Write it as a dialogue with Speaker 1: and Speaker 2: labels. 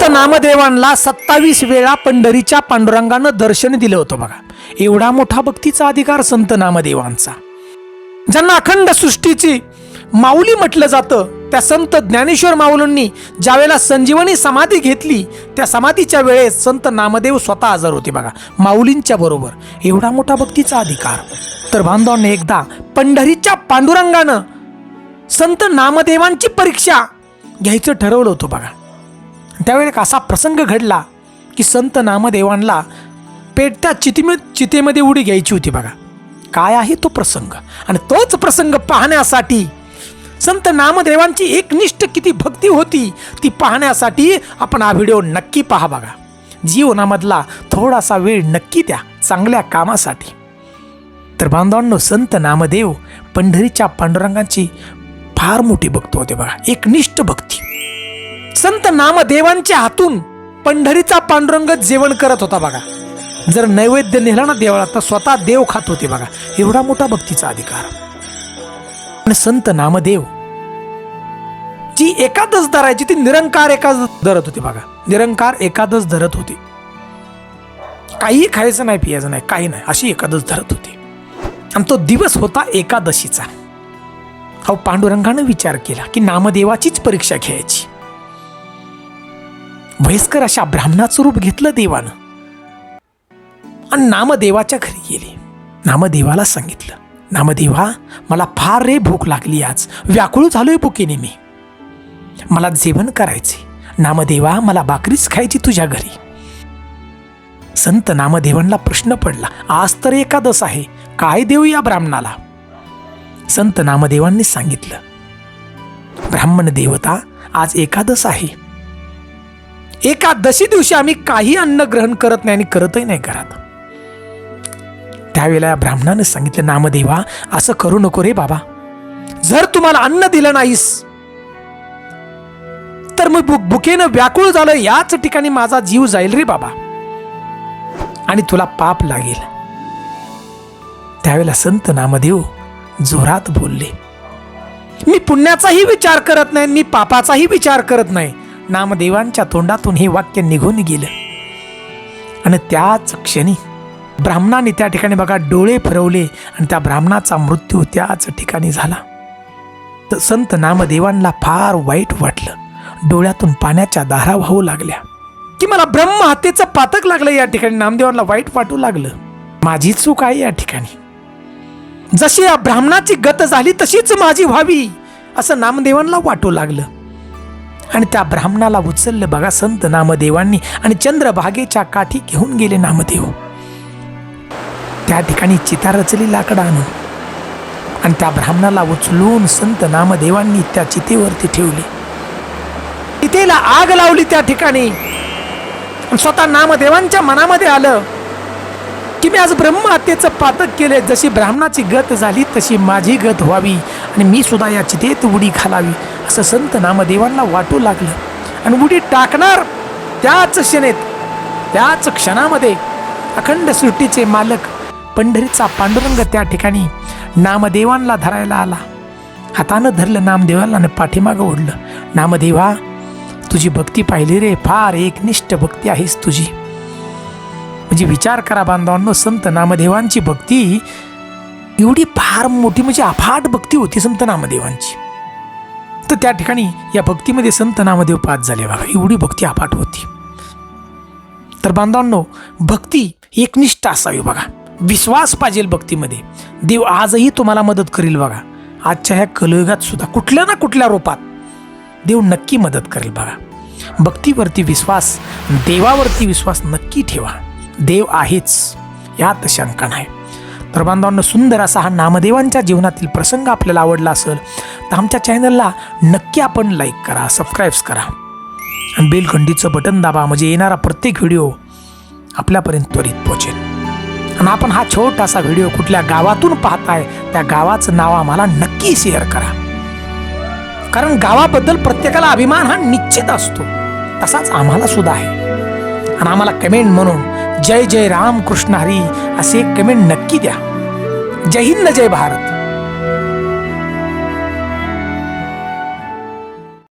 Speaker 1: संत नामदेवांना सत्तावीस वेळा पंढरीच्या पांडुरंगानं दर्शन दिलं होतं बघा. एवढा मोठा भक्तीचा अधिकार संत नामदेवांचा. ज्यांना अखंड सृष्टीची माऊली म्हटलं जातं त्या संत ज्ञानेश्वर माऊलींनी ज्यावेळेला संजीवनी समाधी घेतली त्या समाधीच्या वेळेस संत नामदेव स्वतः हजर होते बघा माऊलींच्या बरोबर. एवढा मोठा भक्तीचा अधिकार. तर बांधवांनी एकदा पंढरीच्या पांडुरंगानं संत नामदेवांची परीक्षा घ्यायचं ठरवलं होतं बघा. त्यावेळी एक असा प्रसंग घडला की संत नामदेवांना पेटत्या चितीम चितेमध्ये उडी घ्यायची होती बघा. काय आहे तो प्रसंग? आणि तोच प्रसंग पाहण्यासाठी संत नामदेवांची एकनिष्ठ किती भक्ती होती ती पाहण्यासाठी आपण हा व्हिडिओ नक्की पहा बघा. जीवनामधला थोडासा वेळ नक्की द्या चांगल्या कामासाठी. तर बांधवांनो संत नामदेव पंढरीच्या पांडुरंगांची फार मोठी भक्त होते बघा. एकनिष्ठ भक्ती. संत नामदेवांच्या हातून पंढरीचा पांडुरंग जेवण करत होता बघा. जर नैवेद्य नेला ना देवाला तर स्वतः देव खात होते बघा. एवढा मोठा भक्तीचा अधिकार. आणि संत नामदेव जी एकादश धरायची ती निरंकार एकादश धरत होती बघा. निरंकार एकादश धरत होती. काही खायचं नाही पियाचं नाही काही नाही अशी एकादश धरत होती. आणि तो दिवस होता एकादशीचा. अहो पांडुरंगानं विचार केला की नामदेवाचीच परीक्षा घ्यायची. वयस्कर अशा ब्राह्मणाचं रूप घेतलं देवानं. आणि नामदेवाच्या घरी गेले. नामदेवाला सांगितलं नामदेवा मला फार रे भूक लागली आज. व्याकुळ झालोय भुकेने मी. मला जेवण करायचे नामदेवा मला भाकरीच खायची तुझ्या घरी. संत नामदेवांना प्रश्न पडला आज तर एकादस आहे. काय देऊ या ब्राह्मणाला? संत नामदेवांनी सांगितलं ब्राह्मण देवता आज एकादस आहे. एकादशी दिवशी आम्ही काही अन्न ग्रहण करत नाही आणि करतही नाही घरात. त्यावेळेला ब्राह्मणानं सांगितलं नामदेवा असं करू नको रे बाबा. जर तुम्हाला अन्न दिलं नाहीस तर मग भुक भुकेनं व्याकुळ झालं याच ठिकाणी माझा जीव जाईल रे बाबा. आणि तुला पाप लागेल. त्यावेळेला संत नामदेव जोरात बोलले मी पुण्याचाही विचार करत नाही मी पापाचाही विचार करत नाही. नामदेवांच्या तोंडातून हे वाक्य निघून गेलं. आणि त्याच क्षणी ब्राह्मणाने त्या ठिकाणी बघा डोळे फिरवले आणि त्या ब्राह्मणाचा मृत्यू त्याच ठिकाणी झाला. तर संत नामदेवांना फार वाईट वाटलं. डोळ्यातून पाण्याच्या दारा वाहू लागल्या. की मला ब्रह्म हत्येचं पातक लागलं या ठिकाणी. नामदेवांना वाईट वाटू लागलं. माझी चूक आहे या ठिकाणी. जशी या ब्राह्मणाची गत झाली तशीच माझी व्हावी असं नामदेवांना वाटू लागलं. आणि त्या ब्राह्मणाला उचललं बघा संत नामदेवांनी आणि चंद्रभागेच्या काठी घेऊन गेले नामदेव. त्या ठिकाणी चिता रचली लाकडं आणून आणि त्या ब्राह्मणाला उचलून संत नामदेवांनी त्या चितेवरती ठेवली. चितेला आग लावली त्या ठिकाणी. स्वतः नामदेवांच्या मनामध्ये आलं की मी आज ब्रह्महत्येचं पातक केले जशी ब्राह्मणाची गत झाली तशी माझी गत व्हावी. आणि मी सुद्धा या चितेत उडी घालावी. असं संत नामदेवांना वाटू लागलं. आणि उडी टाकणार त्याच क्षणेत त्याच क्षणामध्ये अखंड सृष्टीचे मालक पंढरीचा पांडुरंग त्या ठिकाणी नामदेवांना धरायला आला. हातानं धरलं नामदेवाला आणि पाठीमागं ओढलं. नामदेवा तुझी भक्ती पाहिली रे फार एकनिष्ठ भक्ती आहेस तुझी. म्हणजे विचार करा बांधवांनो संत नामदेवांची भक्ती एवढी फार मोठी म्हणजे अफाट भक्ती होती संत नामदेवांची. फक्त त्या ठिकाणी या भक्तीमध्ये संत नामदेव पाच झाले बघा. एवढी भक्ती अफाट होती. तर बांधवांनो भक्ती एकनिष्ठ असावी बघा. विश्वास पाहिजे भक्तीमध्ये. देव आजही तुम्हाला मदत करेल बघा. आजच्या ह्या कलयुगात सुद्धा कुठल्या ना कुठल्या रूपात देव नक्की मदत करेल बघा. भक्तीवरती विश्वास देवावरती विश्वास नक्की ठेवा. देव आहेच. यात शंका नाही. तर बांधवांनो सुंदर असा हा नामदेवांच्या जीवनातील प्रसंग आपल्याला आवडला असेल तर आमच्या चॅनलला नक्की आपण लाईक करा सबस्क्राईब्स करा. आणि बेलखंडीचं बटन दाबा म्हणजे येणारा प्रत्येक व्हिडिओ आपल्यापर्यंत त्वरित पोहोचेल. आणि आपण हा छोटासा व्हिडिओ कुठल्या गावातून पाहताय त्या गावाचं नाव आम्हाला नक्की शेअर करा. कारण गावाबद्दल प्रत्येकाला अभिमान हा निश्चित असतो. तसाच आम्हाला सुद्धा आहे. आणि आम्हाला कमेंट म्हणून जय जय राम कृष्ण हरी असे कमेंट नक्की द्या. जय हिंद जय भारत.